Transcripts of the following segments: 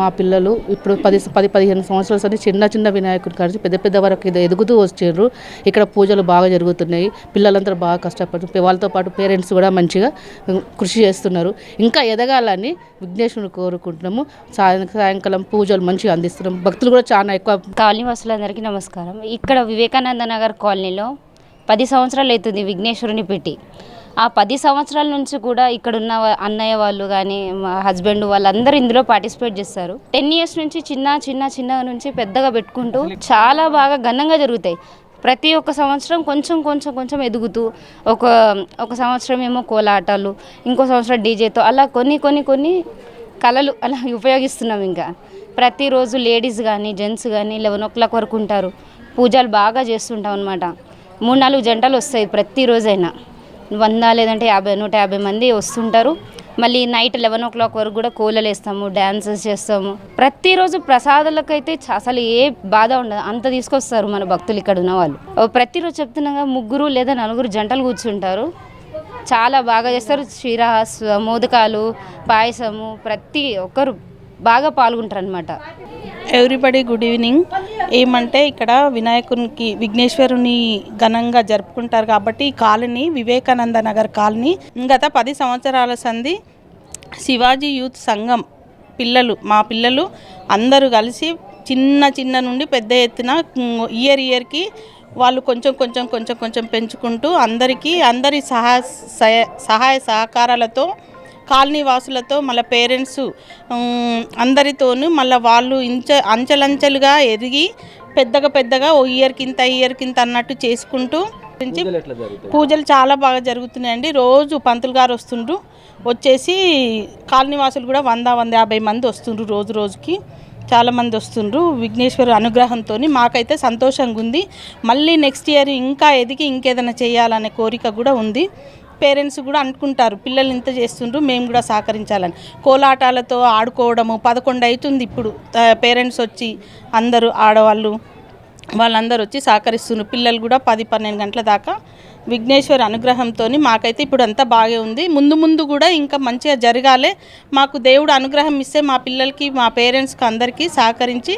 మా పిల్లలు ఇప్పుడు పది పది పదిహేను సంవత్సరాల సరి చిన్న చిన్న వినాయకుడి కాడి పెద్ద పెద్ద వరకు ఇది ఎదుగుతూ వచ్చారు ఇక్కడ పూజలు బాగా జరుగుతున్నాయి. పిల్లలందరూ బాగా కష్టపడుతు వాళ్ళతో పాటు పేరెంట్స్ కూడా మంచిగా కృషి చేస్తున్నారు. ఇంకా ఎదగాలని విఘ్నేశ్వరుని కోరుకుంటున్నాము. సాయం సాయంకాలం పూజలు మంచిగా అందిస్తున్నాం. భక్తులు కూడా చాలా ఎక్కువ. కాలనీ వాసులందరికీ నమస్కారం. ఇక్కడ వివేకానంద నగర్ కాలనీలో పది సంవత్సరాలు అవుతుంది విఘ్నేశ్వరుని పెట్టి. ఆ పది సంవత్సరాల నుంచి కూడా ఇక్కడ ఉన్న అన్నయ్య వాళ్ళు కానీ మా హస్బెండ్ వాళ్ళందరూ ఇందులో పార్టిసిపేట్ చేస్తారు. టెన్ ఇయర్స్ నుంచి చిన్న చిన్న చిన్న నుంచి పెద్దగా పెట్టుకుంటూ చాలా బాగా ఘనంగా జరుగుతాయి. ప్రతి ఒక్క సంవత్సరం కొంచెం కొంచెం కొంచెం ఎదుగుతూ ఒక ఒక సంవత్సరం ఏమో కోలాటాలు ఇంకో సంవత్సరం డీజేతో అలా కొన్ని కొన్ని కొన్ని కళలు అలా ఉపయోగిస్తున్నాం ఇంకా. ప్రతిరోజు లేడీస్ కానీ జెంట్స్ కానీ లెవెన్ ఓ క్లాక్ వరకు ఉంటారు. పూజలు బాగా చేస్తుంటాం అనమాట మూడు నాలుగు జంటలు వస్తాయి ప్రతిరోజైనా. వంద లేదంటే యాభై నూట యాభై మంది వస్తుంటారు. మళ్ళీ నైట్ లెవెన్ ఓ క్లాక్ వరకు కూడా కోలలు వేస్తాము డ్యాన్సెస్ చేస్తాము. ప్రతిరోజు ప్రసాదాలకైతే అసలు ఏ బాధ ఉండదు అంత తీసుకొస్తారు మన భక్తులు ఇక్కడ ఉన్న వాళ్ళు. ప్రతిరోజు చెప్తున్నాగా ముగ్గురు లేదా నలుగురు జంటలు కూర్చుంటారు. చాలా బాగా చేస్తారు. శ్రీరాస్ మోదకాలు పాయసము ప్రతి ఒక్కరు బాగా పాల్గొంటారు అనమాట ఎవ్రీబడి గుడ్ ఈవినింగ్ ఏమంటే ఇక్కడ వినాయకునికి విఘ్నేశ్వరుని ఘనంగా జరుపుకుంటారు కాబట్టి ఈ కాలనీ వివేకానంద నగర్ కాలనీ గత పది సంవత్సరాల సంధి శివాజీ యూత్ సంఘం పిల్లలు మా పిల్లలు అందరూ కలిసి చిన్న చిన్న నుండి పెద్ద ఎత్తున ఇయర్ ఇయర్కి వాళ్ళు కొంచెం కొంచెం కొంచెం కొంచెం పెంచుకుంటూ అందరికీ అందరి సహా సహాయ సహకారాలతో కాలనీ వాసులతో మళ్ళీ పేరెంట్స్ అందరితోనూ మళ్ళీ వాళ్ళు ఇంచ అంచెలంచెలుగా ఎదిగి పెద్దగా పెద్దగా ఓ ఇయర్ కింత ఇయర్ కింత అన్నట్టు చేసుకుంటూ పూజలు చాలా బాగా జరుగుతున్నాయండి. రోజు పంతులు గారు వస్తుండ్రు. వచ్చేసి కాలనీ వాసులు కూడా వంద వంద యాభై మంది వస్తుండ్రు రోజు రోజుకి. చాలా మంది వస్తుండ్రు విఘ్నేశ్వర అనుగ్రహంతో మాకైతే సంతోషంగా ఉంది మళ్ళీ నెక్స్ట్ ఇయర్ ఇంకా ఎదిగి ఇంకేదైనా చేయాలనే కోరిక కూడా ఉంది. పేరెంట్స్ కూడా అనుకుంటారు పిల్లలు ఇంత చేస్తుండ్రు మేము కూడా సహకరించాలని. కోలాటాలతో ఆడుకోవడము పదకొండు అవుతుంది ఇప్పుడు. పేరెంట్స్ వచ్చి అందరూ ఆడవాళ్ళు వాళ్ళందరూ వచ్చి సహకరిస్తున్నారు పిల్లలు కూడా పది పన్నెండు గంటల దాకా విఘ్నేశ్వర్ అనుగ్రహంతో మాకైతే ఇప్పుడు అంతా బాగా ఉంది. ముందు ముందు కూడా ఇంకా మంచిగా జరగాలి. మాకు దేవుడు అనుగ్రహం ఇస్తే మా పిల్లలకి మా పేరెంట్స్కి అందరికీ సహకరించి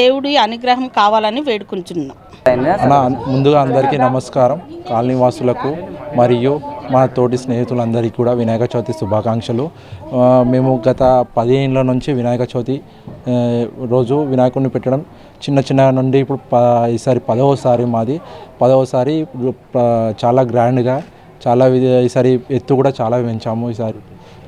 దేవుడి అనుగ్రహం కావాలని వేడుకుంటున్నాం. అన్న ముందుగా అందరికీ నమస్కారం. కాలనీ వాసులకు మరియు మా తోటి స్నేహితులందరికీ కూడా వినాయక చవితి శుభాకాంక్షలు. మేము గత పదిహేనుల నుంచి వినాయక చవితి రోజు వినాయకుడిని పెట్టడం చిన్న చిన్న నుండి ఇప్పుడు ప ఈసారి పదవసారి మాది. పదవసారి చాలా గ్రాండ్గా చాలా ఈసారి ఎత్తు కూడా చాలా పెంచాము ఈసారి.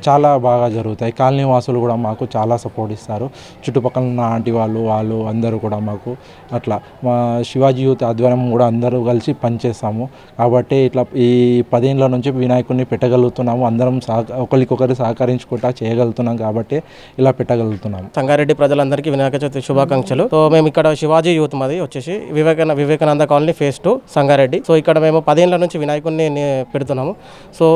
చాలా బాగా జరుగుతాయి. కాలనీ వాసులు కూడా మాకు చాలా సపోర్ట్ ఇస్తారు. చుట్టుపక్కల ఉన్న ఆంటీ వాళ్ళు వాళ్ళు అందరూ కూడా మాకు అట్లా మా శివాజీ యూత్ ఆధ్వర్యం కూడా అందరూ కలిసి పనిచేస్తాము. కాబట్టి ఇట్లా ఈ పదేళ్ళ నుంచి వినాయకుడిని పెట్టగలుగుతున్నాము. అందరం సహ ఒకరికొకరు సహకరించుకుంటా చేయగలుగుతున్నాం కాబట్టి ఇలా పెట్టగలుగుతున్నాము. సంగారెడ్డి ప్రజలందరికీ వినాయక చవితి శుభాకాంక్షలు. సో మేము ఇక్కడ శివాజీ యూత్ మాది వచ్చేసి వివేకన Vivekananda colony phase two Sangareddy. So ఇక్కడ మేము పదేళ్ళ నుంచి వినాయకుడిని పెడుతున్నాము. సో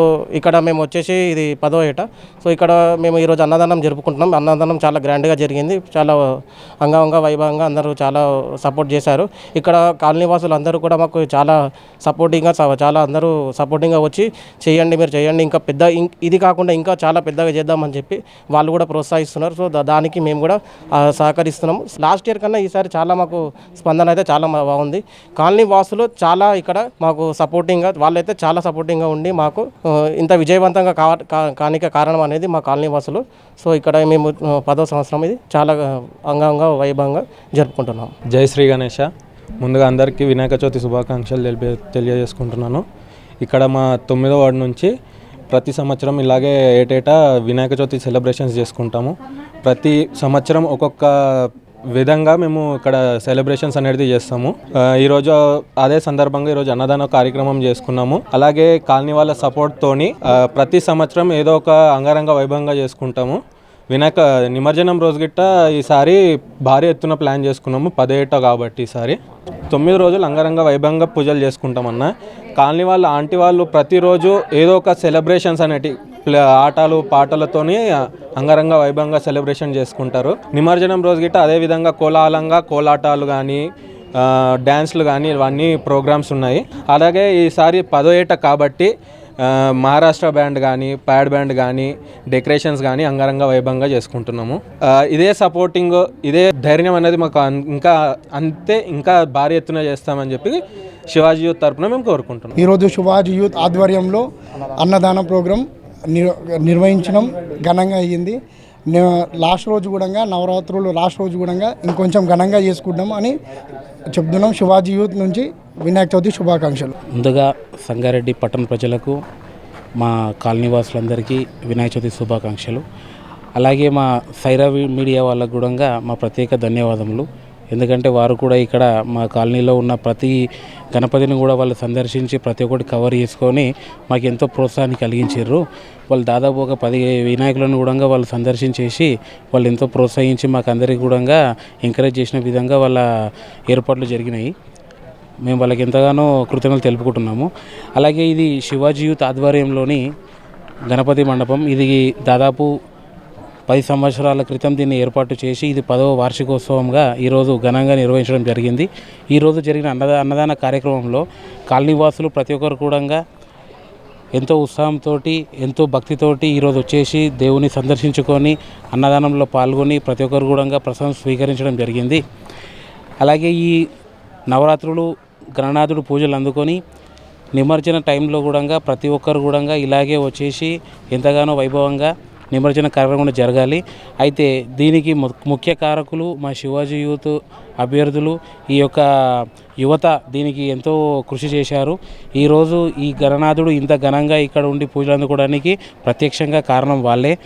ఇక్కడ మేము వచ్చేసి ఇది పదో ఏట. సో ఇక్కడ మేము ఈరోజు అన్నదానం జరుపుకుంటున్నాం. అన్నదానం చాలా గ్రాండ్గా జరిగింది. చాలా అంగవంగ వైభవంగా అందరూ చాలా సపోర్ట్ చేశారు. ఇక్కడ కాలనీ వాసులు అందరూ కూడా మాకు చాలా సపోర్టింగ్గా చాలా అందరూ సపోర్టింగ్గా వచ్చి చేయండి మీరు చేయండి ఇంకా పెద్ద ఇం- ఇది కాకుండా ఇంకా చాలా పెద్దగా చేద్దామని చెప్పి వాళ్ళు కూడా ప్రోత్సహిస్తున్నారు. సో దానికి మేము కూడా సహకరిస్తున్నాము. లాస్ట్ ఇయర్ కన్నా ఈసారి చాలా మాకు స్పందన అయితే చాలా బాగుంది. కాలనీ వాసులు చాలా ఇక్కడ మాకు సపోర్టింగ్గా వాళ్ళైతే చాలా సపోర్టింగ్గా ఉండి మాకు ఇంత విజయవంతంగా కా- కానిక కారణం అనేది మా కాలనీ వాసులు. సో ఇక్కడ మేము పదో సంవత్సరం ఇది చాలా అంగంగా వైభవంగా జరుపుకుంటున్నాం. జై శ్రీ గణేష. ముందుగా అందరికీ వినాయక చవితి శుభాకాంక్షలు తెలిపే తెలియజేసుకుంటున్నాను. ఇక్కడ మా తొమ్మిదో వార్డు నుంచి ప్రతి సంవత్సరం ఇలాగే ఏటేటా వినాయక చవితి సెలబ్రేషన్స్ చేసుకుంటాము. ప్రతి సంవత్సరం ఒక్కొక్క విధంగా మేము ఇక్కడ సెలబ్రేషన్స్ అనేది చేస్తాము. ఈరోజు అదే సందర్భంగా ఈరోజు అన్నదాన కార్యక్రమం చేసుకున్నాము. అలాగే కాలనీ వాళ్ళ సపోర్ట్ తోని ప్రతి సంవత్సరం ఏదో ఒక అంగరంగ వైభవంగా చేసుకుంటాము. వినాయక నిమజ్జనం రోజు గిట్ట ఈసారి భారీ ఎత్తున ప్లాన్ చేసుకున్నాము. పదేట కాబట్టి ఈసారి. తొమ్మిది రోజులు అంగరంగ వైభవంగా పూజలు చేసుకుంటామన్న కాలనీ వాళ్ళ ఆంటీ వాళ్ళు ప్రతిరోజు ఏదో ఒక సెలబ్రేషన్స్ అనేటి ఆటలు పాటలతోని అంగరంగ వైభవంగా సెలబ్రేషన్ చేసుకుంటారు. నిమజ్జనం రోజు గిట్ట అదే విధంగా కోలాహలంగా కోలాటాలు కానీ డ్యాన్స్లు కానీ ఇవన్నీ ప్రోగ్రామ్స్ ఉన్నాయి. అలాగే ఈసారి పదో ఏట కాబట్టి మహారాష్ట్ర బ్యాండ్ కానీ ప్యాడ్ బ్యాండ్ కానీ డెకరేషన్స్ కానీ అంగరంగ వైభవంగా చేసుకుంటున్నాము. ఇదే సపోర్టింగ్ ఇదే ధైర్యం అనేది మాకు అన్- ఇంకా అంతే ఇంకా భారీ ఎత్తున చేస్తామని చెప్పి శివాజీ యూత్ తరఫున మేము కోరుకుంటున్నాం. ఈరోజు శివాజీ యూత్ ఆధ్వర్యంలో అన్నదాన ప్రోగ్రాం నిర్వహించడం ఘనంగా అయ్యింది. లాస్ట్ రోజు కూడా నవరాత్రులు లాస్ట్ రోజు కూడా ఇంకొంచెం ఘనంగా చేసుకుంటాం అని చెప్తున్నాం. శివాజీ యూత్ నుంచి వినాయక చవితి శుభాకాంక్షలు. ముందుగా సంగారెడ్డి పట్టణ ప్రజలకు మా కాలనీవాసులందరికీ వినాయక చవితి శుభాకాంక్షలు. అలాగే మా సైరా మీడియా వాళ్ళకు కూడా మా ప్రత్యేక ధన్యవాదములు. ఎందుకంటే వారు కూడా ఇక్కడ మా కాలనీలో ఉన్న ప్రతి గణపతిని కూడా వాళ్ళు సందర్శించి ప్రతి ఒక్కటి కవర్ చేసుకొని మాకు ఎంతో ప్రోత్సాహాన్ని కలిగించారు. వాళ్ళు దాదాపు ఒక పది వినాయకులను కూడా వాళ్ళు సందర్శించేసి వాళ్ళు ఎంతో ప్రోత్సహించి మాకు అందరికీ కూడా ఎంకరేజ్ చేసిన విధంగా వాళ్ళ ఏర్పాట్లు జరిగినాయి. మేము వాళ్ళకి ఎంతగానో కృతజ్ఞతలు తెలుపుకుంటున్నాము. అలాగే ఇది శివాజీ యూత్ ఆధ్వర్యంలోని గణపతి మండపం. ఇది దాదాపు పది సంవత్సరాల క్రితం దీన్ని ఏర్పాటు చేసి ఇది పదవ వార్షికోత్సవంగా ఈరోజు ఘనంగా నిర్వహించడం జరిగింది. ఈరోజు జరిగిన అన్నదా అన్నదాన కార్యక్రమంలో కాలనీవాసులు ప్రతి ఒక్కరు కూడా ఎంతో ఉత్సాహంతో ఎంతో భక్తితోటి ఈరోజు వచ్చేసి దేవుని సందర్శించుకొని అన్నదానంలో పాల్గొని ప్రతి ఒక్కరు కూడా ప్రసాదం స్వీకరించడం జరిగింది. అలాగే ఈ నవరాత్రులు గణనాథుడు పూజలు అందుకొని నిమజ్జన టైంలో కూడా ప్రతి ఒక్కరు కూడా ఇలాగే వచ్చేసి ఎంతగానో వైభవంగా నిమజ్జన కార్యక్రమం జరగాలి. అయితే దీనికి ము- ముఖ్య కారకులు మా శివాజీ యూత్ అభ్యర్థులు ఈ యొక్క యువత దీనికి ఎంతో కృషి చేశారు. ఈరోజు ఈ గణనాథుడు ఇంత ఘనంగా ఇక్కడ ఉండి పూజలు అందుకోవడానికి ప్రత్యక్షంగా కారణం వాళ్ళే.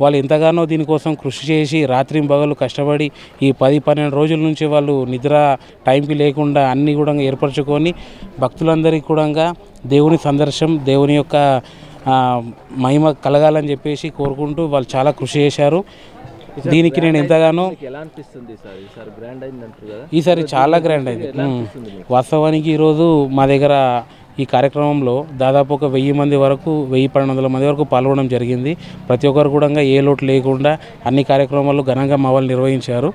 వాళ్ళు ఎంతగానో దీనికోసం కృషి చేసి రాత్రి పగలు కష్టపడి ఈ పది పన్నెండు రోజుల నుంచి వాళ్ళు నిద్ర టైంకి లేకుండా అన్నీ కూడా ఏర్పరచుకొని భక్తులందరికీ కూడా దేవుని సందర్శనం దేవుని యొక్క మహిమ కలగాలని చెప్పేసి కోరుకుంటూ వాళ్ళు చాలా కృషి చేశారు. దీనికి నేను ఎంతగానో ఈసారి చాలా గ్రాండ్ అయింది. వాస్తవానికి ఈరోజు మా దగ్గర ఈ కార్యక్రమంలో దాదాపు ఒక వెయ్యి మంది వరకు వెయ్యి పన్నెండు వందల మంది వరకు పాల్గొనడం జరిగింది. ప్రతి ఒక్కరు కూడా ఏ లోటు లేకుండా అన్ని కార్యక్రమాలు ఘనంగా మా వాళ్ళు నిర్వహించారు.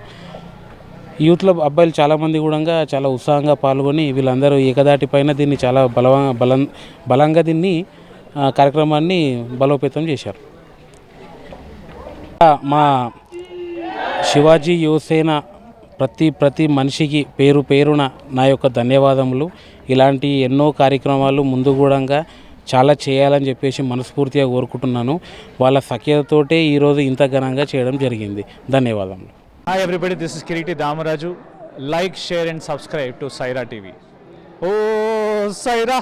యూత్లో అబ్బాయిలు చాలామంది కూడా చాలా ఉత్సాహంగా పాల్గొని వీళ్ళందరూ ఏకదాటి పైన దీన్ని చాలా బలవ బలం బలంగా దీన్ని కార్యక్రమాన్ని బలోపేతం చేశారు. మా శివాజీ యువసేన ప్రతి ప్రతి మనిషికి పేరు పేరున నా యొక్క ధన్యవాదములు. ఇలాంటి ఎన్నో కార్యక్రమాలు ముందు కూడా చాలా చేయాలని చెప్పేసి మనస్ఫూర్తిగా కోరుకుంటున్నాను. వాళ్ళ సఖ్యతతోటే ఈరోజు ఇంత ఘనంగా చేయడం జరిగింది. ధన్యవాదములు. Hi everybody this is Kiriti Damaraju like share and subscribe to Saira TV oh Sye Raa